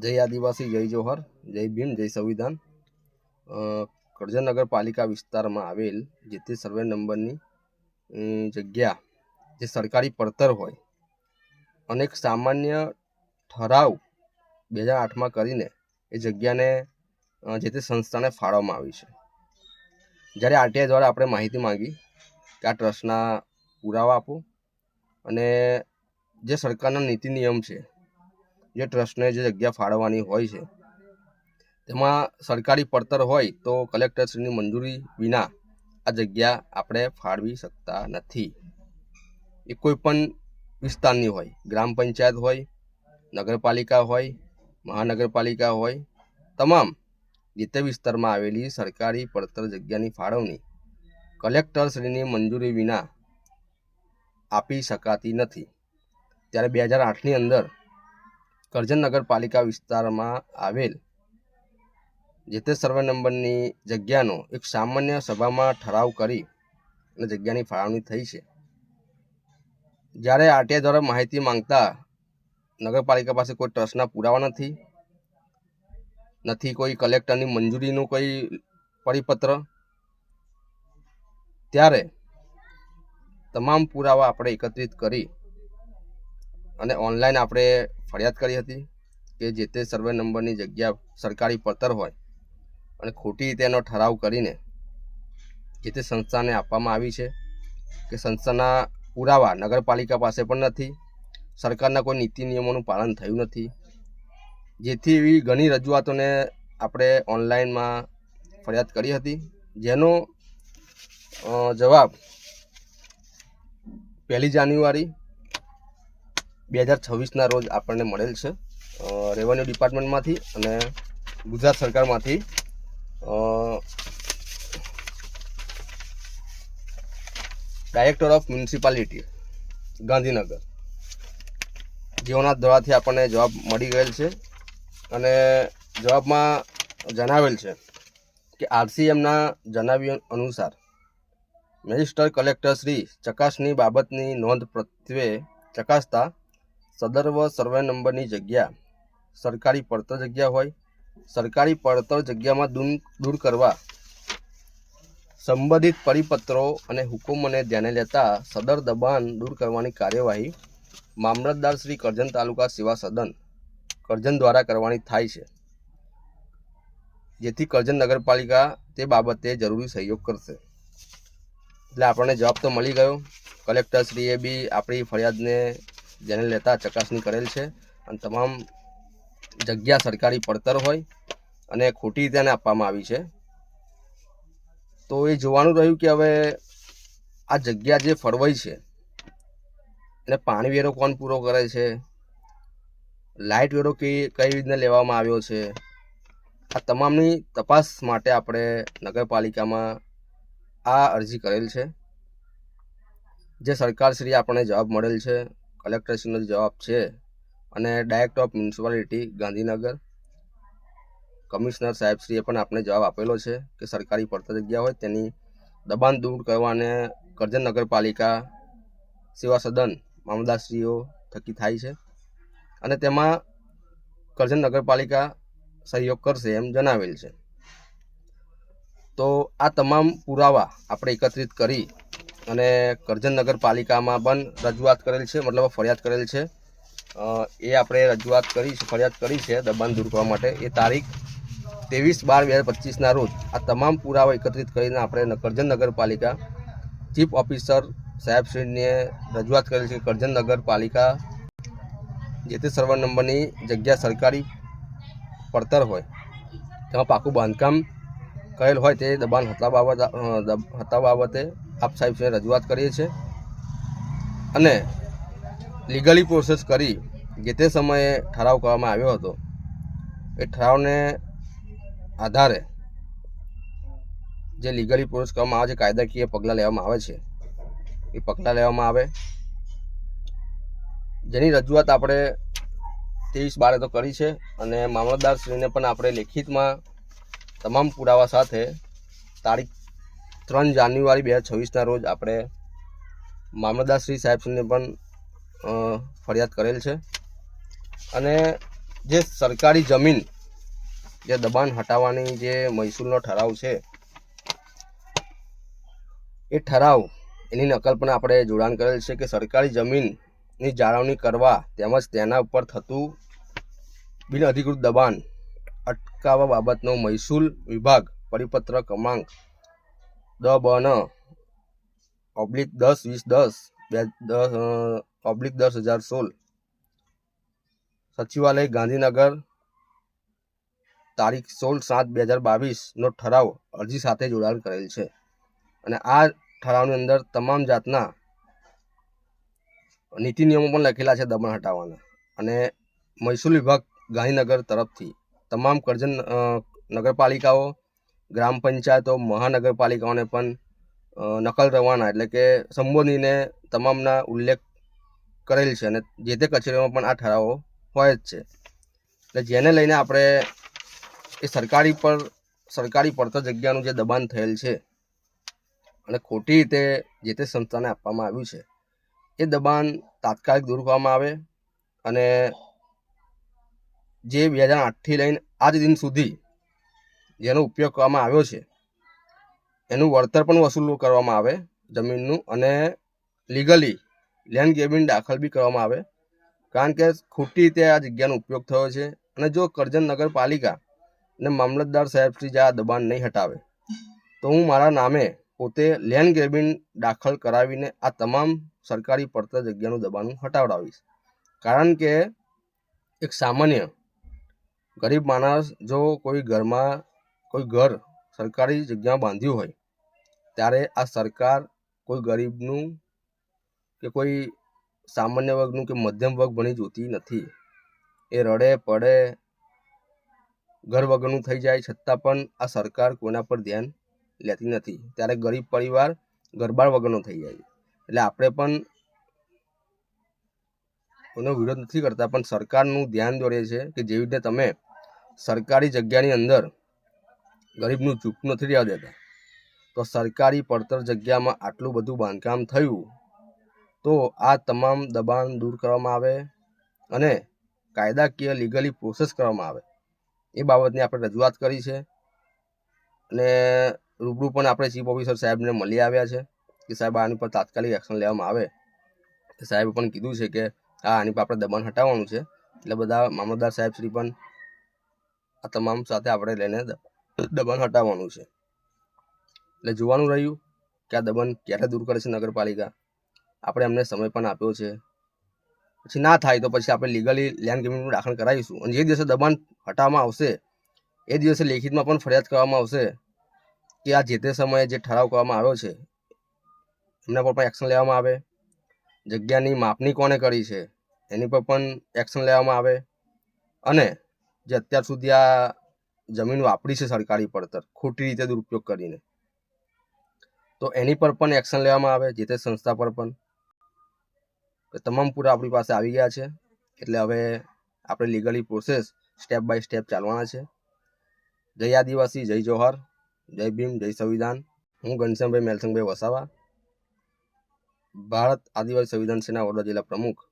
જય આદિવાસી, જય જોહર, જય ભીમ, જય સંવિધાન. કરજણ નગરપાલિકા વિસ્તારમાં આવેલ જે તે સર્વે નંબરની જગ્યા જે સરકારી પડતર હોય અને એક સામાન્ય ઠરાવ બે હજાર આઠમાં કરીને એ જગ્યાને જે તે સંસ્થાને ફાળવવામાં આવી છે. જ્યારે આરટીઆઈ દ્વારા આપણે માહિતી માંગી કે આ ટ્રસ્ટના પુરાવા આપો અને જે સરકારના નીતિ નિયમ છે જે ટ્રસ્ટને જે જગ્યા ફાળવવાની હોય છે, તેમાં સરકારી પડતર હોય તો કલેક્ટરશ્રીની મંજૂરી વિના આ જગ્યા આપણે ફાળવી શકતા નથી. એ કોઈ પણ વિસ્તારની હોય, ગ્રામ પંચાયત હોય, નગરપાલિકા હોય, મહાનગરપાલિકા હોય, તમામ જે તે વિસ્તારમાં આવેલી સરકારી પડતર જગ્યાની ફાળવણી કલેક્ટરશ્રીની મંજૂરી વિના આપી શકાતી નથી. ત્યારે બે હજાર આઠની અંદર કરજણ નગરપાલિકા વિસ્તારમાં આવેલ જે તે સર્વે નંબરની જગ્યાનો એક સામાન્ય સભામાં ઠરાવ કરી અને જગ્યાની ફાળવણી થઈ છે. જ્યારે આરટીઆઈ દ્વારા માહિતી માંગતા નગરપાલિકા પાસે કોઈ ટ્રસ્ટના પુરાવા નથી નથી કોઈ કલેક્ટરની મંજૂરીનું કોઈ પરિપત્ર, ત્યારે તમામ પુરાવા આપણે એકત્રિત કરી અને ઓનલાઈન આપણે ફરિયાદ કરી હતી કે જે તે સર્વે નંબરની જગ્યા સરકારી પડતર હોય અને ખોટી રીતે એનો ઠરાવ કરીને જે તે સંસ્થાને આપવામાં આવી છે કે સંસ્થાના પુરાવા નગરપાલિકા પાસે પણ નથી, સરકારના કોઈ નીતિ નિયમોનું પાલન થયું નથી. જેથી એવી ઘણી રજૂઆતોને આપણે ઓનલાઈનમાં ફરિયાદ કરી હતી, જેનો જવાબ પહેલી જાન્યુઆરી બે હજાર છવ્વીસના રોજ આપણને મળેલ છે રેવન્યુ ડિપાર્ટમેન્ટમાંથી અને ગુજરાત સરકારમાંથી. ડાયરેક્ટર ઓફ મ્યુનિસિપાલિટી ગાંધીનગર, જેઓના દ્વારાથી આપણને જવાબ મળી ગયેલ છે અને જવાબમાં જણાવેલ છે કે આરસીએમના જણાવ્યા અનુસાર મેજિસ્ટર કલેક્ટર શ્રી ચકાસણી બાબતની નોંધ પ્રત્યે ચકાસતા સદર્વ સર્વે નંબરની જગ્યા. સરકારી પડતર જગ્યા હોય. સરકારી પડતર જગ્યામાં દૂર દૂર કરવા. સંબંધિત પરિપત્રો અને હુકુમોને ધ્યાને લેતા સદર દબાણ દૂર કરવાની કાર્યવાહી મામલતદાર શ્રી કરજણ તાલુકા સેવા સદન કરજણ દ્વારા કરવાની થાય છે. જેથી કરજણ નગરપાલિકા તે બાબતે જરૂરી સહયોગ કરશે. એટલે આપણને જવાબ તો મળી ગયો. કલેક્ટરશ્રીએ બી આપણી ફરિયાદને જેને લેતા ચકાસણી કરેલ છે. અને તમામ જગ્યા સરકારી પડતર હોય અને ખોટી રીતે એને આપવામાં આવી છે. તો એ જોવાનું રહ્યું કે હવે આ જગ્યા જે ફળવાઈ છે, એને પાણી વેરો કોણ પૂરો કરે છે? લાઇટ વેરો કઈ કઈ રીતના લેવામાં આવ્યો છે? આ તમામની તપાસ માટે આપણે નગરપાલિકામાં આ અરજી કરેલ છે, જે સરકારશ્રી આપણને જવાબ મળેલ છે. કલેક્ટરશ્રીનો જવાબ છે અને director of municipality Gandhinagar. Commissioner સાહેબશ્રીએ પણ આપણે જવાબ આપેલો છે કે સરકારી પડતર જગ્યા હોય તેની દબાણ દૂર કરવાને કરજણ નગરપાલિકા સેવા સદન મામલદારશ્રીઓ થકી થાય છે અને તેમાં કરજણ નગરપાલિકા સહયોગ કરશે એમ જણાવેલ છે. તો આ તમામ પુરાવા આપણે એકત્રિત કરી અને કરજણ નગરપાલિકામાં પણ રજૂઆત કરેલ છે, મતલબ ફરિયાદ કરેલ છે. એ આપણે રજૂઆત કરી છે, ફરિયાદ કરી છે, દબાણ દૂર કરવા માટે. એ તારીખ ત્રેવીસ બાર બે હજાર પચીસના રોજ આ તમામ પુરાવા એકત્રિત કરીને આપણે કરજણ નગરપાલિકા ચીફ ઓફિસર સાહેબશ્રીને રજૂઆત કરેલ છે કરજણ નગરપાલિકા જે તે સર્વર નંબરની જગ્યા સરકારી પડતર હોય, તેમાં પાકું બાંધકામ કરેલ હોય તે દબાણ હતા બાબત હતા બાબતે આપ સાહેબશ્રીને રજૂઆત કરીએ છીએ. અને લીગલી પ્રોસેસ કરી જે તે સમયે ઠરાવ કરવામાં આવ્યો હતો, એ ઠરાવને આધારે જે લીગલી પ્રોસેસ કરવામાં આવે છે કાયદાકીય પગલાં લેવામાં આવે છે, એ પગલાં લેવામાં આવે. જેની રજૂઆત આપણે ત્રેવીસ બારે તો કરી છે અને મામલતદારશ્રીને પણ આપણે લેખિતમાં તમામ પુરાવા સાથે તારીખ ત્રણ જાન્યુઆરી બે હજાર છવ્વીસના રોજ આપણે મામલતદાર શ્રી સાહેબશ્રીને પણ ફરિયાદ કરેલ છે. અને જે સરકારી જમીન જે દબાણ હટાવવાની જે મહેસૂલનો ઠરાવ છે, એ ઠરાવ એની નકલ પણ આપણે જોડાણ કરેલ છે કે સરકારી જમીનની જાળવણી કરવા તેમજ તેના ઉપર થતું બિન અધિકૃત દબાણ અટકાવવા બાબતનો મહેસૂલ વિભાગ પરિપત્ર ક્રમાંક દ બન ઓબ્લિક દસ, વીસ, દસ, બે દસ ઓબ્લિક દસ, હજાર, સોળ. સચિવાલય ગાંધીનગર, તારીખ સોળ સાત બે હજાર બાવીસનો ઠરાવ અરજી સાથે જોડાણ કરેલ છે. અને આ ઠરાવની અંદર તમામ જાતના નીતિ નિયમો પણ લખેલા છે દબાણ હટાવવાના. અને મહેસૂલ વિભાગ ગાંધીનગર તરફથી તમામ કરજણ નગરપાલિકાઓ, ગ્રામ પંચાયતો, મહાનગરપાલિકાઓને પણ નકલ રવાના એટલે કે સંબોધીને તમામના ઉલ્લેખ કરેલ છે અને જે તે કચેરીઓમાં પણ આ ઠરાવો હોય જ છે. એટલે જેને લઈને આપણે એ સરકારી પર, સરકારી પડતર જગ્યાનું જે દબાણ થયેલ છે અને ખોટી રીતે જે તે સંસ્થાને આપવામાં આવ્યું છે, એ દબાણ તાત્કાલિક દૂર કરવામાં આવે અને જે બે હજાર આઠથી લઈને આજ દિન સુધી જેનો ઉપયોગ કરવામાં આવ્યો છે, એનું વળતર પણ વસૂલ કરવામાં આવે જમીનનું અને લીગલી લેન્ડ ગેબિન દાખલ બી કરવામાં આવે. કારણ કે ખોટી રીતે આ જગ્યાનો ઉપયોગ થયો છે અને જો કરજણ નગરપાલિકા અને મામલતદાર સાહેબ શ્રી જે આ દબાણ નહીં હટાવે, તો હું મારા નામે પોતે લેન્ડ ગેબિન દાખલ કરાવીને આ તમામ સરકારી પડતર જગ્યાનું દબાણ હટાવડાવીશ. કારણ કે એક સામાન્ય ગરીબ માણસ જો કોઈ ઘરમાં, કોઈ ઘર સરકારી જગ્યા બાંધ્યું હોય, ત્યારે આ સરકાર કોઈ ગરીબનું કે કોઈ સામાન્ય વર્ગનું કે મધ્યમ વર્ગ ભણી જોતી નથી. એ રડે, પડે, ઘર વગરનું થઈ જાય છતાં પણ આ સરકાર કોઈના પર ધ્યાન લેતી નથી. ત્યારે ગરીબ પરિવાર ગરબાળ વગરનો થઈ જાય એટલે આપણે પણ એનો વિરોધ નથી કરતા, પણ સરકારનું ધ્યાન દોરે છે કે જેવી રીતે તમે સરકારી જગ્યાની અંદર ગરીબનું ચૂપ નથી રહેવા દેતા. તો સરકારી પડતર જગ્યામાં આટલું બધું બાંધકામ થયું, તો આ તમામ દબાણ દૂર કરવામાં આવે અને કાયદાકીય લીગલી પ્રોસેસ કરવામાં આવે. એ બાબતની આપણે રજૂઆત કરી છે અને રૂબરૂ પણ આપણે ચીફ ઓફિસર સાહેબને મળી આવ્યા છે કે સાહેબ આની પર તાત્કાલિક એક્શન લેવામાં આવે. સાહેબે પણ કીધું છે કે હા આની પર આપણે દબાણ હટાવવાનું છે. એટલે બધા મામલતદાર સાહેબ શ્રી પણ આ તમામ સાથે આપણે લઈને દબણ હટાવવાનું છે. એટલે જોવાનું રહ્યું કે આ દબાણ ક્યારે દૂર કરે છે નગરપાલિકા. આપણે એમને સમય પણ આપ્યો છે. પછી ના થાય તો પછી આપણે લીગલી લેન્ડ ગેમિંગનું દાખલ કરાવીશું. અને જે દિવસે દબાણ હટાવવામાં આવશે, એ દિવસે લેખિતમાં પણ ફરિયાદ કરવામાં આવશે કે આ જે તે સમયે જે ઠરાવ કરવામાં આવ્યો છે, એમના પર પણ એક્શન લેવામાં આવે. જગ્યાની માપણી કોને કરી છે, એની પર પણ એક્શન લેવામાં આવે. અને જે અત્યાર સુધી આ જમીન વાપરી છે સરકારી પડતર, ખોટી રીતે દુરુપયોગ કરીને. તો એની પર પણ એક્શન લેવામાં આવે, જે તે સંસ્થા પર પણ. તમામ પૂરા આપણી પાસે આવી ગયા છે. એટલે હવે આપણે legally process step by step ચાલવાના છે. જય આદિવાસી, જય જોહર, જય ભીમ, જય સંવિધાન. હું ઘનશ્યામભાઈ મેલસંગભાઈ વસાવા. ભારત આદિવાસી સંવિધાન સેના વડોદરા જિલ્લા પ્રમુખ.